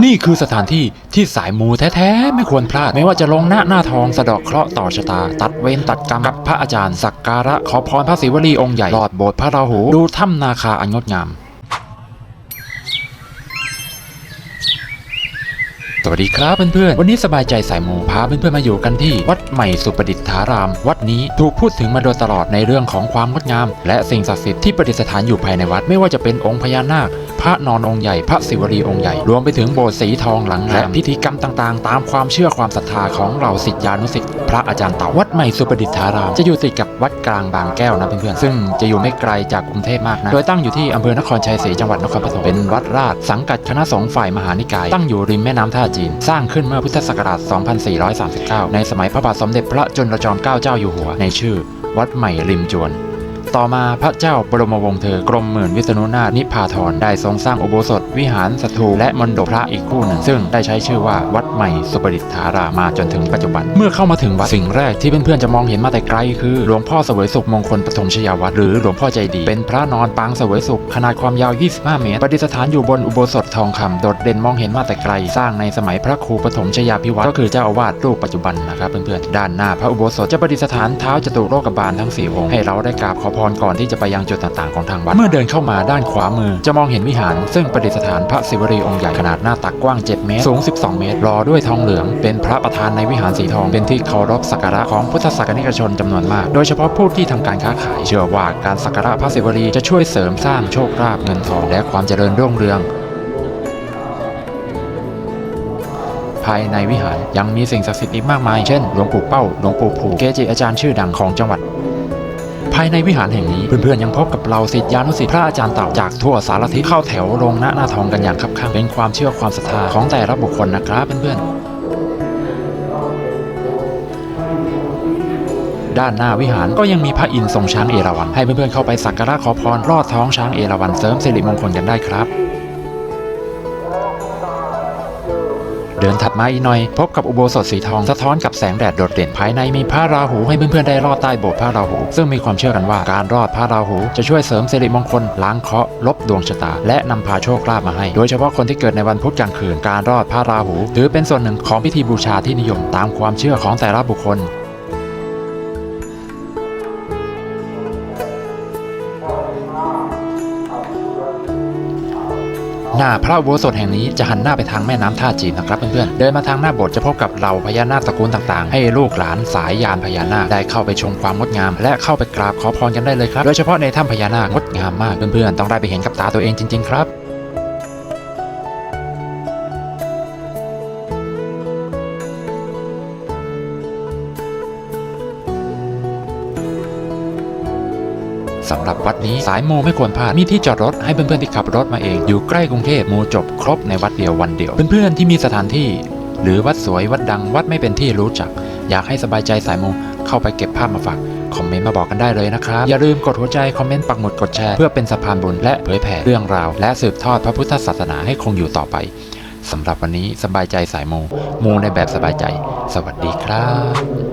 นี่คือสถานที่ที่สายมูแท้ๆ ไม่ควรพลาด ไม่ว่าจะลงหน้าหน้าทองสะดาะเคราะห์ต่อชะตา ตัดเวรตัดกรรมกับพระอาจารย์สักการะขอพรพระศิวลีองค์ใหญ่หลอดโบสถ์พระราหู ดูถ้ำนาคาอันงดงาม สวัสดีครับเพื่อนๆ วันนี้สบายใจสายมูพาเพื่อนๆมาอยู่กันที่ วัดใหม่สุประดิษฐาราม วัดนี้ถูกพูดถึงมาโดยตลอดในเรื่องของความงดงาม และสิ่งศักดิ์สิทธิ์ที่ประดิษฐานอยู่ภายในวัดไม่ว่าจะเป็นองค์พญานาค พระนอนองค์ใหญ่พระศิวลีองค์ใหญ่รวมไปถึงโบสถ์สีทองหลังและพิธีกรรมต่างๆ ตามความเชื่อความศรัทธาของเหล่าศิษยานุศิษย์พระอาจารย์เต่าวัดใหม่สุประดิษฐารามจะอยู่ติดกับวัดกลางบางแก้วนะเพื่อนๆซึ่งจะอยู่ไม่ไกลจากกรุงเทพมากนะโดยตั้งอยู่ที่อำเภอนครชัยศรีจังหวัดนครปฐมเป็นวัดราชสังกัดคณะสงฆ์ฝ่ายมหานิกาย ตั้งอยู่ริมแม่น้ำท่าจีน สร้างขึ้นเมื่อพุทธศักราช 2439 ในสมัยพระบาทสมเด็จพระจุลจอมเกล้าเจ้าอยู่หัวในชื่อ วัดใหม่ริมจวน ต่อมาพระเจ้าบรมวงศ์เธอกรมหมื่นวิษณุนาถนิพพาธรได้ทรงสร้างอุโบสถ วิหารสถูและมณฑปพระอีกคู่หนึ่ง ซึ่งได้ใช้ชื่อว่าวัดใหม่สุประดิษฐารามาจนถึงปัจจุบัน เมื่อเข้ามาถึงวัดสิ่งแรกที่เพื่อนๆจะมองเห็นมาแต่ไกลคือหลวงพ่อเสวยสุขมงคลปฐมชยาวัตรหรือหลวงพ่อใจดี เป็นพระนอนปางเสวยสุขขนาดความยาว 25 เมตร ประดิษฐานอยู่บนอุโบสถทองคำโดดเด่นมองเห็นมาแต่ไกล สร้างในสมัยพระครูปฐมชยาพิวัตรก็คือเจ้าอาวาสรูปปัจจุบันนะครับเพื่อนๆด้านหน้าพระอุโบสถจะประดิษฐานเท้าจตุโลกบาลทั้งสี่องค์ให้เราได้กราบขอพรก่อนที่จะไปยังจุดต่างๆของทางวัด เมื่อเดินเข้ามาด้านขวามือ จะมองเห็นวิหาร ซึ่งประดิษฐานพระศิวลีองค์ใหญ่ขนาดหน้าตักกว้าง 7 เมตร สูง 12 เมตรรอด้วยทองเหลือง เป็นพระประธานในวิหารสีทอง เป็นที่เคารพสักการะของพุทธศาสนิกชนจำนวนมาก โดยเฉพาะผู้ที่ทำการค้าขาย เชื่อว่าการสักการะพระศิวลีจะช่วยเสริมสร้างโชคลาภเงินทองและความเจริญรุ่งเรืองภายในวิหารยังมีสิ่งศักดิ์สิทธิ์อีกมากมาย เช่น หลวงปู่เป้า หลวงปู่ผูเกจิอาจารย์ชื่อดังของจังหวัด ภายในวิหารแห่งนี้เพื่อนๆยังพบกับเหล่าศิษยานุศิษย์พระอาจารย์เต่าจากทั่วสารทิศเข้าแถวลงหน้าหน้าทองกันอย่างคับข้างเป็นความเชื่อความศรัทธาของแต่ละบุคคลนะครับเพื่อนๆด้านหน้าวิหารก็ยังมีพระอินทร์ทรงช้างเอราวัณให้เพื่อนๆเข้าไปสักการะขอพรรอดท้องช้างเอราวัณเสริมสิริมงคลกันได้ครับ เดินถัดมาอีกหน่อย พบกับอุโบสถสีทองสะท้อนกับแสงแดดโดดเด่นภายในมีพระราหูให้เพื่อนๆได้รอดใต้โบสถ์พระราหู ซึ่งมีความเชื่อกันว่าการรอดพระราหูจะช่วยเสริมสิริมงคลล้างเคราะห์ลบดวงชะตา และนำพาโชคลาภมาให้ โดยเฉพาะคนที่เกิดในวันพุธกลางคืน การรอดพระราหู ถือเป็นส่วนหนึ่งของพิธีบูชาที่นิยมตามความเชื่อของแต่ละบุคคล หน้าพระอุโบสถแห่งนี้จะหันหน้าไปทางแม่น้ำท่าจีนนะครับเพื่อนๆ เดินมาทางหน้าโบสถ์จะพบกับเหล่าพญานาคตระกูลต่างๆ ให้ลูกหลานสายยานพญานาคได้เข้าไปชมความงดงาม และเข้าไปกราบขอพรกันได้เลยครับ โดยเฉพาะในถ้ำพญานาคงดงามมากเพื่อนๆ ต้องได้ไปเห็นกับตาตัวเองจริงๆครับ สำหรับวัดนี้สายมูไม่ควรพลาดมีที่จอดรถให้เพื่อนๆที่ขับรถมาเอง อยู่ใกล้กรุงเทพมูจบครบในวัดเดียววันเดียว เพื่อนๆที่มีสถานที่ หรือวัดสวยวัดดังวัดไม่เป็นที่รู้จัก อยากให้สบายใจสายมูเข้าไปเก็บภาพมาฝากคอมเมนต์มาบอกกันได้เลยนะครับ อย่าลืมกดหัวใจ คอมเมนต์ปักหมุดกดแชร์ เพื่อเป็นสะพานบุญและเผยแผ่เรื่องราว และสืบทอดพระพุทธศาสนาให้คงอยู่ต่อไปสำหรับวันนี้สบายใจสายมูมูในแบบสบายใจ สวัสดีครับ